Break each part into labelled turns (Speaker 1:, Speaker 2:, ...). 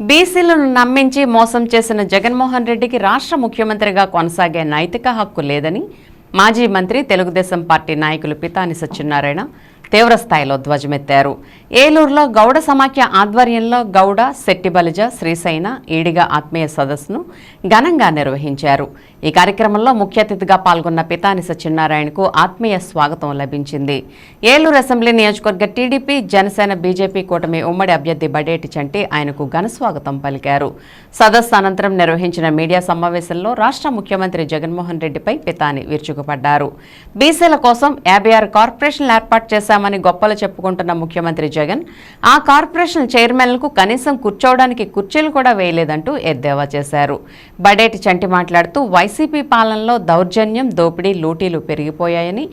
Speaker 1: బీసీలను నమ్మించి మోసం చేసిన జగన్మోహన్ రెడ్డికి రాష్ట్ర ముఖ్యమంత్రిగా కొనసాగే నైతిక హక్కు లేదని మాజీ మంత్రి తెలుగుదేశం పార్టీ నాయకులు పితాని సత్యనారాయణ తీవ్రస్థాయిలో ధ్వజమెత్తారు. ఏలూరులో గౌడ సమాఖ్య ఆధ్వర్యంలో గౌడ శెట్టిబలిజ శ్రీశైన ఈడిగ ఆత్మీయ సదస్సును ఘనంగా నిర్వహించారు. ఈ కార్యక్రమంలో ముఖ్య అతిథిగా పాల్గొన్న పితాని సత్యనారాయణకు ఆత్మీయ స్వాగతం లభించింది. ఏలూరు అసెంబ్లీ నియోజకవర్గ టీడీపీ జనసేన బీజేపీ కూటమి ఉమ్మడి అభ్యర్థి బడేటి చంటి ఆయనకు ఘనస్వాగతం పలికారు. సదస్సు అనంతరం నిర్వహించిన మీడియా సమావేశంలో రాష్ట్ర ముఖ్యమంత్రి జగన్మోహన్ రెడ్డిపై పితాని విరుచుకుపడ్డారు. బీసీల కోసం యాభై ఆరు కార్పొరేషన్లు ఏర్పాటు చేశామని గొప్పలు చెప్పుకుంటున్న ముఖ్యమంత్రి జగన్ ఆ కార్పొరేషన్ చైర్మన్లకు కనీసం కూర్చోవడానికి కుర్చీలు కూడా వేయలేదంటూ ఎద్దేవా చేశారు. బడేటి చంటి మాట్లాడుతూ వైసీపీ పాలనలో దౌర్జన్యం దోపిడీ లూటీలు పెరిగిపోయాయని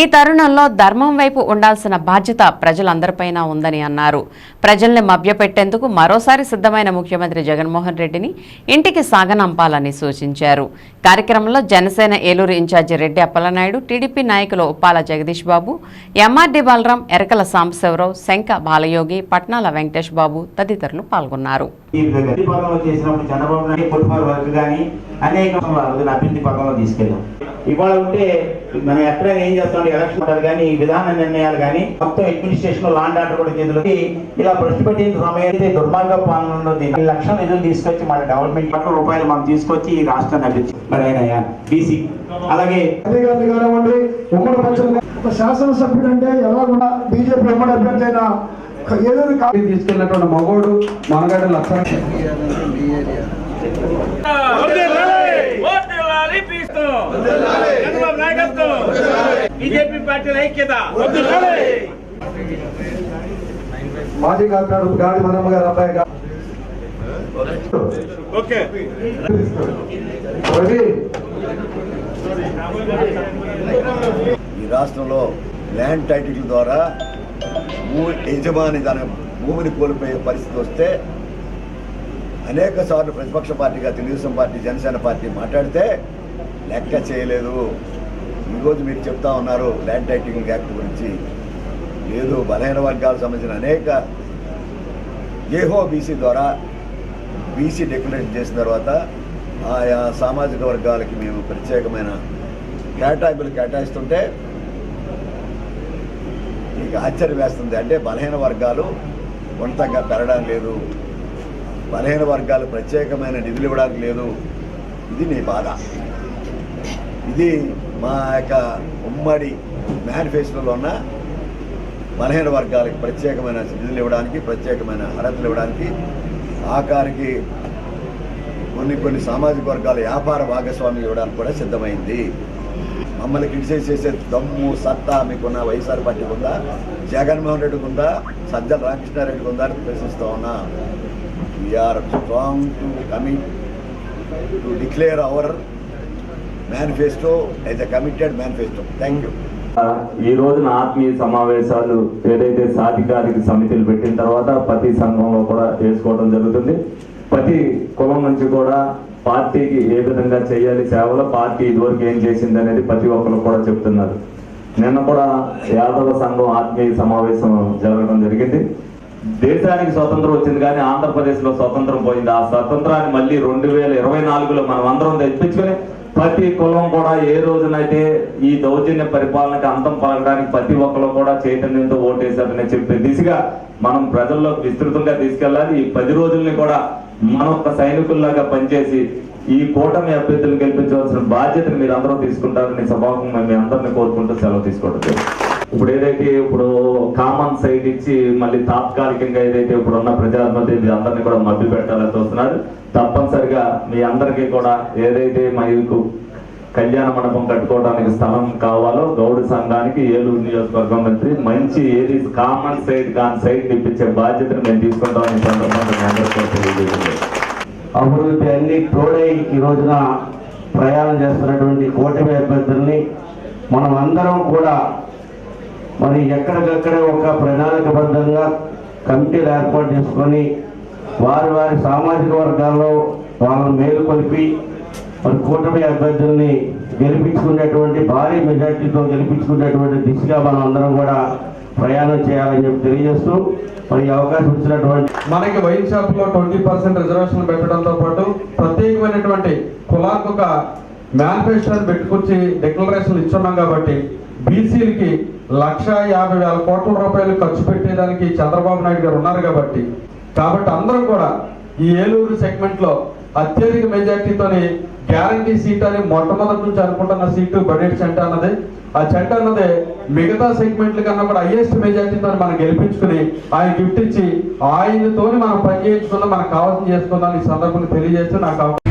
Speaker 1: ఈ తరుణంలో ధర్మం వైపు ఉండాల్సిన బాధ్యత ప్రజలందరిపైన ఉందని అన్నారు. ప్రజల్ని మభ్యపెట్టేందుకు మరోసారి సిద్ధమైన ముఖ్యమంత్రి జగన్మోహన్ రెడ్డిని ఇంటికి సాగనంపాలని సూచించారు. కార్యక్రమంలో జనసేన ఏలూరు ఇన్ఛార్జి రెడ్డి అప్పలనాయుడు టీడీపీ నాయకులు ఉప్పాల జగదీష్ బాబు ఎంఆర్డీ బాలరాం ఎరకల సాంబశివరావు శంఖ బాలయోగి పట్నాల వెంకటేష్ బాబు తదితరులు పాల్గొన్నారు.
Speaker 2: తీసుకెళ్ళాం. ఇవాళ ఉంటే మనం ఎక్కడైనా ఏం చేస్తాం ఎలక్షన్ ఉంటుంది కానీ ఈ విధాన నిర్ణయాలు కానీ మొత్తం అడ్మినిస్ట్రేషన్ లాండ్ ఆర్డర్ కూడా చేతులకి ఇలా భ్రష్టు పెట్టే సమయం అయితే దుర్మార్గ పాలనలో దీన్ని. లక్షల నిధులు తీసుకొచ్చి మన డెవలప్మెంట్ కోట్ల రూపాయలు మనం తీసుకొచ్చి ఈ రాష్ట్రాన్ని అభివృద్ధి మరి ఆయన బీసీ అలాగే
Speaker 3: ఉమ్మడి ఒక శాసనసభ్యుడు అంటే ఎలా కూడా బీజేపీ ఉమ్మడి అభ్యర్థి అయిన ఏదైనా కా-
Speaker 4: తీసుకెళ్ళినటువంటి మగోడు మనగడ లక్షణ
Speaker 5: ఓటేలాలి పీస్తూ చంద్రబాబు నాయకత్వం. బీజేపీ పార్టీల ఐక్యత.
Speaker 3: మాజీ కార్పొరేటర్ గాడి మనమ్మ గారు అబ్బాయి గారు
Speaker 5: ఓకే.
Speaker 3: రవి.
Speaker 6: ఈ రాష్ట్రంలో ల్యాండ్ టైటిల్ ద్వారా భూ యజమాని తన భూమిని కోల్పోయే పరిస్థితి వస్తే అనేక సార్లు ప్రతిపక్ష పార్టీగా తెలుగుదేశం పార్టీ జనసేన పార్టీ మాట్లాడితే లెక్క చేయలేదు. ఈరోజు మీరు చెప్తా ఉన్నారు ల్యాండ్ టైటిలింగ్ యాక్ట్ గురించి. లేదు బలహీన వర్గాలకు సంబంధించిన అనేక ఏహో బీసీ ద్వారా బీసీ డెక్లరేషన్ చేసిన తర్వాత ఆయా సామాజిక వర్గాలకి మేము ప్రత్యేకమైన కేటాయింపులు కేటాయిస్తుంటే మీకు ఆశ్చర్యం వేస్తుంది. అంటే బలహీన వర్గాలు కొంతగా పెరగడం లేదు. బలహీన వర్గాలు ప్రత్యేకమైన నిధులు ఇవ్వడానికి లేదు. ఇది నీ బాధ. ఇది మా యొక్క ఉమ్మడి మేనిఫెస్టోలో ఉన్న బలహీన వర్గాలకు ప్రత్యేకమైన నిధులు ఇవ్వడానికి ప్రత్యేకమైన అర్హతలు ఇవ్వడానికి ఆఖరికి కొన్ని కొన్ని సామాజిక వర్గాల వ్యాపార భాగస్వామ్యం ఇవ్వడానికి కూడా సిద్ధమైంది. మమ్మల్ని క్రిటిసైజ్ చేసే దమ్ము సత్తా మీకున్న వైఎస్ఆర్ పార్టీకి ఉందా జగన్మోహన్ రెడ్డికి ఉందా సజ్జల రామకృష్ణారెడ్డికి ఉందా అని ప్రశ్నిస్తా ఉన్నా. We're strong to commit to declare our manifesto as a committed manifesto thank you
Speaker 7: ఈ రోజున ఆత్మీయ సమావేశాలు ఏదైతే సాధికారిక సమితిలు పెట్టిన తర్వాత ప్రతి సంఘంలో కూడా చేసుకోవడం జరుగుతుంది. ప్రతి కులం నుంచి కూడా పార్టీకి ఏ విధంగా చేయాలి సేవలు పార్టీ ఇదివరకు ఏం చేసింది అనేది ప్రతి ఒక్కరు కూడా చెప్తున్నారు. నిన్న కూడా యాదవ సంఘం ఆత్మీయ సమావేశం జరగడం జరిగింది. దేశానికి స్వతంత్రం వచ్చింది కానీ ఆంధ్రప్రదేశ్లో స్వతంత్రం పోయింది. ఆ స్వతంత్రాన్ని మళ్ళీ రెండు వేల ఇరవై నాలుగులో మనం అందరం తెప్పించుకొని ప్రతి కులం కూడా ఏ రోజునైతే ఈ దౌర్జన్య పరిపాలనకి అంతం పలకడానికి ప్రతి ఒక్కరు కూడా చైతన్యంతో ఓటేశారని చెప్పే దిశగా మనం ప్రజల్లో విస్తృతంగా తీసుకెళ్ళాలి. ఈ పది రోజుల్ని కూడా మన ఒక సైనికుల్లాగా పనిచేసి ఈ కూటమి అభ్యర్థులు గెలిపించవలసిన బాధ్యతను మీరు అందరూ తీసుకుంటారని సభాముఖంగా మీ అందరిని కోరుకుంటూ సెలవు తీసుకోవడం ఇప్పుడు ఏదైతే ఇప్పుడు కామన్ సైట్ ఇచ్చి మళ్ళీ తాత్కాలికంగా ఏదైతే ఇప్పుడు ఉన్న ప్రజాప్రతినిధి అందరినీ కూడా మభ్య పెట్టాలని చూస్తున్నారు. తప్పనిసరిగా మీ అందరికీ కూడా ఏదైతే మీకు కళ్యాణ మండపం కట్టుకోవడానికి స్థలం కావాలో గౌడ సంఘానికి ఏలూరు నియోజకవర్గం మంత్రి మంచి ఏది కామన్ సైట్ కాని సైట్ ఇప్పించే బాధ్యతను మేము తీసుకుంటామని సందర్భంగా
Speaker 8: అభివృద్ధి అన్ని తోడై ఈ రోజున ప్రయాణం చేస్తున్నటువంటి కూటమి అభ్యర్థుల్ని మనం అందరం కూడా మరి ఎక్కడికక్కడే ఒక ప్రణాళికబద్ధంగా కమిటీలు ఏర్పాటు చేసుకొని వారి వారి సామాజిక వర్గాల్లో వాళ్ళని మేలుకొలిపి మరి కూటమి అభ్యర్థుల్ని గెలిపించుకునేటువంటి భారీ మెజార్టీతో గెలిపించుకునేటువంటి దిశగా మనం అందరం కూడా ప్రయాణం చేయాలని చెప్పి తెలియజేస్తూ మరి అవకాశం ఇచ్చినటువంటి
Speaker 4: మనకి వైన్ షాప్లో ట్వంటీ పర్సెంట్ రిజర్వేషన్ పెట్టడంతో పాటు ప్రత్యేకమైనటువంటి కులాకు ఒక మేనిఫెస్టోని పెట్టుకొచ్చి డిక్లరేషన్ ఇచ్చున్నాం కాబట్టి బీసీలకి లక్ష యాభై వేల కోట్ల రూపాయలు ఖర్చు పెట్టేదానికి చంద్రబాబు నాయుడు గారు ఉన్నారు కాబట్టి. కాబట్టి అందరం కూడా ఈ ఏలూరు సెగ్మెంట్లో అత్యధిక మెజార్టీతోని గ్యారంటీ సీట్ అని మొట్టమొదటి నుంచి అనుకుంటున్న సీటు బడ్జెట్ చెంట అన్నది. ఆ చెంట అన్నది మిగతా సెగ్మెంట్ల కన్నా కూడా హైయెస్ట్ మెజార్టీతో మనం గెలిపించుకుని ఆయన గిఫ్ట్ ఇచ్చి ఆయనతోని మనం పని చేయించుకుందాం మనకు కావాల్సింది చేసుకుందాం ఈ సందర్భంగా తెలియజేస్తూ నాకు